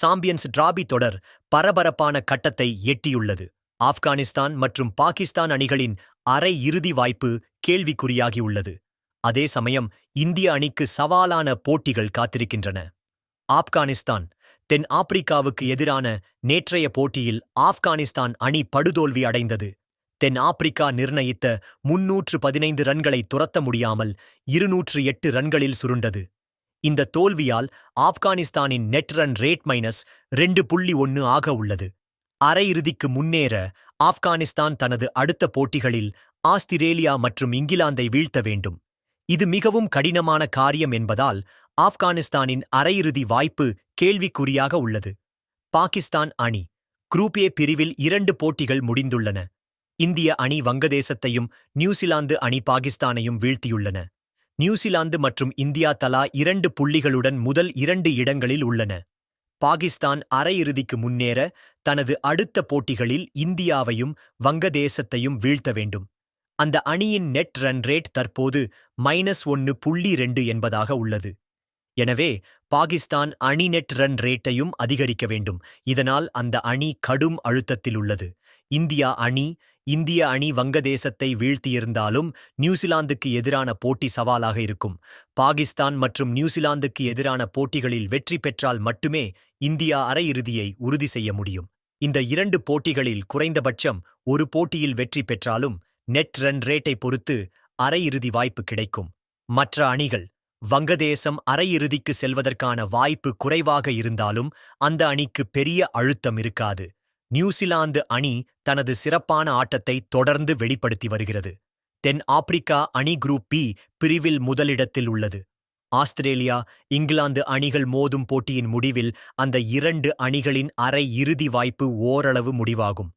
Champions trophy தொடர் பரபரப்பான கட்டத்தை எட்டியுள்ளது. ஆப்கானிஸ்தான் மற்றும் பாகிஸ்தான் அணிகளின் அரை இறுதி வாய்ப்பு கேள்விக்குறியாகியுள்ளது. அதே சமயம் இந்திய அணிக்கு சவாலான போட்டிகள் காத்திருக்கின்றன. ஆப்கானிஸ்தான் தென் ஆப்பிரிக்காவுக்கு எதிரான நேற்றைய போட்டியில் ஆப்கானிஸ்தான் அணி படுதோல்வி அடைந்தது. தென் ஆப்பிரிக்கா நிர்ணயித்த முன்னூற்று பதினைந்து ரன்களை துரத்த முடியாமல் இருநூற்று எட்டு ரன்களில் சுருண்டது. இந்த தோல்வியால் ஆப்கானிஸ்தானின் நெட் ரன் ரேட் மைனஸ் ரெண்டு புள்ளி ஒன்று ஆக உள்ளது. அரையிறுதிக்கு முன்னேற ஆப்கானிஸ்தான் தனது அடுத்த போட்டிகளில் ஆஸ்திரேலியா மற்றும் இங்கிலாந்தை வீழ்த்த வேண்டும். இது மிகவும் கடினமான காரியம் என்பதால் ஆப்கானிஸ்தானின் அரையிறுதி வாய்ப்பு கேள்விக்குறியாக உள்ளது. பாகிஸ்தான் அணி குரூப் ஏ பிரிவில் இரண்டு போட்டிகள் முடிந்துள்ளன. இந்திய அணி வங்கதேசத்தையும் நியூசிலாந்து அணி பாகிஸ்தானையும் வீழ்த்தியுள்ளன. நியூசிலாந்து மற்றும் இந்தியா தலா இரண்டு புள்ளிகளுடன் முதல் இரண்டு இடங்களில் உள்ளன. பாகிஸ்தான் அரையிறுதிக்கு முன்னேற தனது அடுத்த போட்டிகளில் இந்தியாவையும் வங்கதேசத்தையும் வீழ்த்த வேண்டும். அந்த அணியின் நெட் ரன் ரேட் தற்போது மைனஸ் ஒன்னு புள்ளி ரெண்டு என்பதாக உள்ளது. எனவே பாகிஸ்தான் அணி நெட் ரன் ரேட்டையும் அதிகரிக்க வேண்டும். இதனால் அந்த அணி கடும் அழுத்தத்தில் உள்ளது. இந்தியா அணி இந்திய அணி வங்கதேசத்தை வீழ்த்தியிருந்தாலும் நியூசிலாந்துக்கு எதிரான போட்டி சவாலாக இருக்கும். பாகிஸ்தான் மற்றும் நியூசிலாந்துக்கு எதிரான போட்டிகளில் வெற்றி பெற்றால் மட்டுமே இந்தியா அரையிறுதியை உறுதி செய்ய முடியும். இந்த இரண்டு போட்டிகளில் குறைந்தபட்சம் ஒரு போட்டியில் வெற்றி பெற்றாலும் நெட் ரன் ரேட்டை பொறுத்து அரையிறுதி வாய்ப்பு கிடைக்கும். மற்ற அணிகள் வங்கதேசம் அரையிறுதிக்கு செல்வதற்கான வாய்ப்பு குறைவாக இருந்தாலும் அந்த அணிக்கு பெரிய அழுத்தம் இருக்காது. நியூசிலாந்து அணி தனது சிறப்பான ஆட்டத்தை தொடர்ந்து வெளிப்படுத்தி வருகிறது. தென் ஆப்பிரிக்கா அணி குரூப் பி பிரிவில் முதலிடத்தில் உள்ளது. ஆஸ்திரேலியா இங்கிலாந்து அணிகள் மோதும் போட்டியின் முடிவில் அந்த இரண்டு அணிகளின் அரை இறுதி வாய்ப்பு ஓரளவு முடிவாகும்.